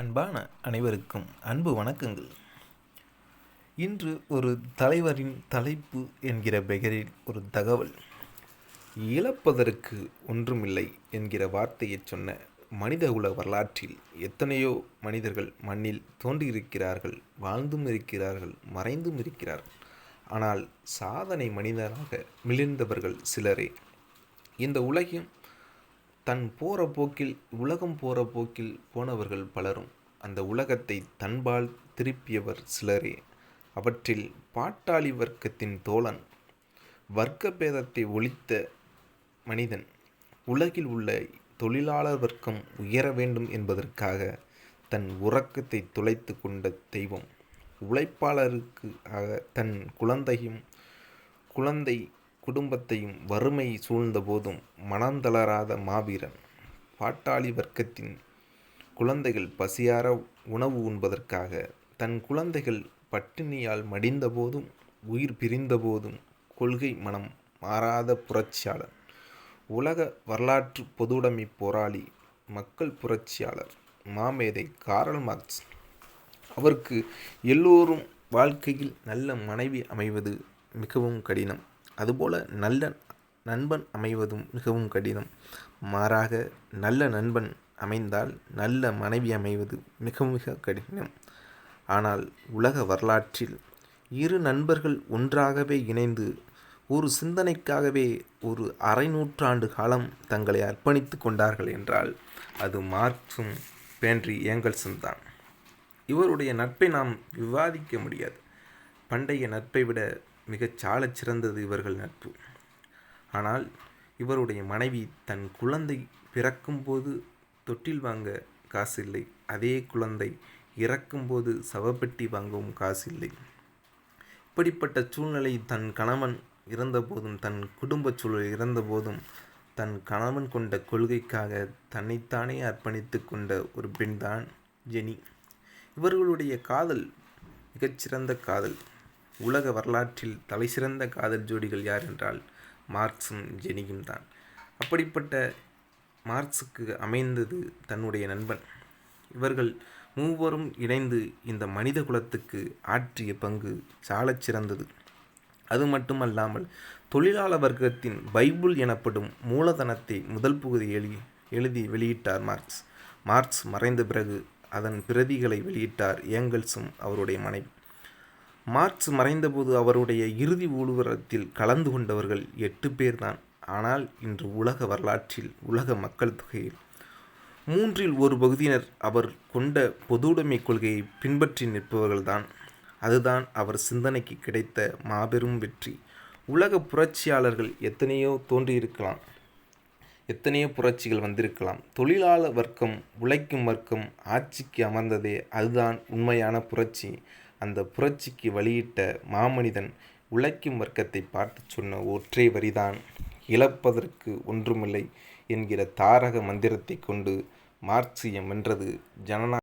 அன்பான அனைவருக்கும் அன்பு வணக்கங்கள். இன்று ஒரு தலைவரின் தலைப்பு என்கிற பெயரில் ஒரு தகவல். இழப்பதற்கு ஒன்றுமில்லை என்கிற வார்த்தையை சொன்ன மனிதகுல வரலாற்றில் எத்தனையோ மனிதர்கள் மண்ணில் தோன்றியிருக்கிறார்கள் வாழ்ந்தும் இருக்கிறார்கள் மறைந்தும் இருக்கிறார்கள் ஆனால் சாதனை மனிதராக மிளிர்ந்தவர்கள் சிலரே. இந்த உலகம் தன் போகிற போக்கில் உலகம் போகிற போக்கில் போனவர்கள் பலரும் அந்த உலகத்தை தன்பால் திருப்பியவர் சிலரே. அவற்றில் பாட்டாளி வர்க்கத்தின் தோழன் வர்க்க பேதத்தை ஒழித்த மனிதன் உலகில் உள்ள தொழிலாளர் வர்க்கம் உயர வேண்டும் என்பதற்காக தன் உறக்கத்தை துளைத்து கொண்ட தெய்வம் உழைப்பாளருக்கு தன் குழந்தையும் குழந்தை குடும்பத்தையும் வறுமை சூழ்ந்த போதும் மனந்தளராத மாவீரன். பாட்டாளி வர்க்கத்தின் குழந்தைகள் பசியார உணவு உண்பதற்காக தன் குழந்தைகள் பட்டினியால் மடிந்த போதும் உயிர் பிரிந்த போதும் கொள்கை மனம் மாறாத புரட்சியாளர். உலக வரலாற்று பொதுவுடைமை போராளி மக்கள் புரட்சியாளர் மாமேதை காரல் மார்க்ஸ். அவருக்கு எல்லோரும் வாழ்க்கையில் நல்ல மனைவி அமைவது மிகவும் கடினம். அதுபோல் நல்ல நண்பன் அமைவதும் மிகவும் கடினம். மாறாக நல்ல நண்பன் அமைந்தால் நல்ல மனைவி அமைவது மிக மிக கடினம். ஆனால் உலக வரலாற்றில் இரு நண்பர்கள் ஒன்றாகவே இணைந்து ஒரு சிந்தனைக்காகவே ஒரு அரை நூற்றாண்டு காலம் தங்களை அர்ப்பணித்து கொண்டார்கள் என்றால் அது மார்க்சும் பேன்றி ஏங்கல்ஸும் தான். இவருடைய நட்பை நாம் விவாதிக்க முடியாது. பண்டைய நட்பை விட மிகச் சாலச் சிறந்தது இவர்கள் நட்பு. ஆனால் இவருடைய மனைவி தன் குழந்தை பிறக்கும்போது தொட்டில் வாங்க காசு இல்லை அதே குழந்தை இறக்கும்போது சவப்பெட்டி வாங்கவும் காசு இல்லை இப்படிப்பட்ட சூழ்நிலை தன் கணவன் இறந்தபோதும் தன் குடும்ப சூழல் இறந்தபோதும் தன் கணவன் கொண்ட கொள்கைக்காக தன்னைத்தானே அர்ப்பணித்து கொண்ட ஒரு பெண்தான் ஜெனி. இவர்களுடைய காதல் மிகச்சிறந்த காதல். உலக வரலாற்றில் தலைசிறந்த காதல் ஜோடிகள் யார் என்றால் மார்க்ஸும் ஜெனியும் தான். அப்படிப்பட்ட மார்க்ஸுக்கு அமைந்தது தன்னுடைய நண்பன். இவர்கள் மூவரும் இணைந்து இந்த மனித குலத்துக்கு ஆற்றிய பங்கு சாலச் சிறந்தது. அது மட்டுமல்லாமல் தொழிலாளர் வர்க்கத்தின் பைபிள் எனப்படும் மூலதனத்தை முதல் பகுதி எழுதி எழுதி வெளியிட்டார் மார்க்ஸ். மார்க்ஸ் மறைந்த பிறகு அதன் பிரதிகளை வெளியிட்டார் ஏங்கல்ஸும் அவருடைய மனைவி. மார்க்ஸ் மறைந்தபோது அவருடைய இறுதி ஊர்வலத்தில் கலந்து கொண்டவர்கள் எட்டு பேர்தான். ஆனால் இன்று உலக வரலாற்றில் உலக மக்கள் தொகையில் மூன்றில் ஒரு பகுதியினர் அவர் கொண்ட பொதுவுடைமை கொள்கையை பின்பற்றி நிற்பவர்கள்தான். அதுதான் அவர் சிந்தனைக்கு கிடைத்த மாபெரும் வெற்றி. உலக புரட்சியாளர்கள் எத்தனையோ தோன்றியிருக்கலாம். எத்தனையோ புரட்சிகள் வந்திருக்கலாம். தொழிலாளர் வர்க்கம் உழைக்கும் வர்க்கம் ஆட்சிக்கு அமர்ந்ததே அதுதான் உண்மையான புரட்சி. அந்த புரட்சிக்கு வழியிட்ட மாமனிதன் உழைக்கும் வர்க்கத்தை பார்த்து சொன்ன ஒற்றை வரிதான். இழப்பதற்கு ஒன்றுமில்லை என்கிற தாரக மந்திரத்தை கொண்டு மார்க்சியம் வென்றது ஜனநா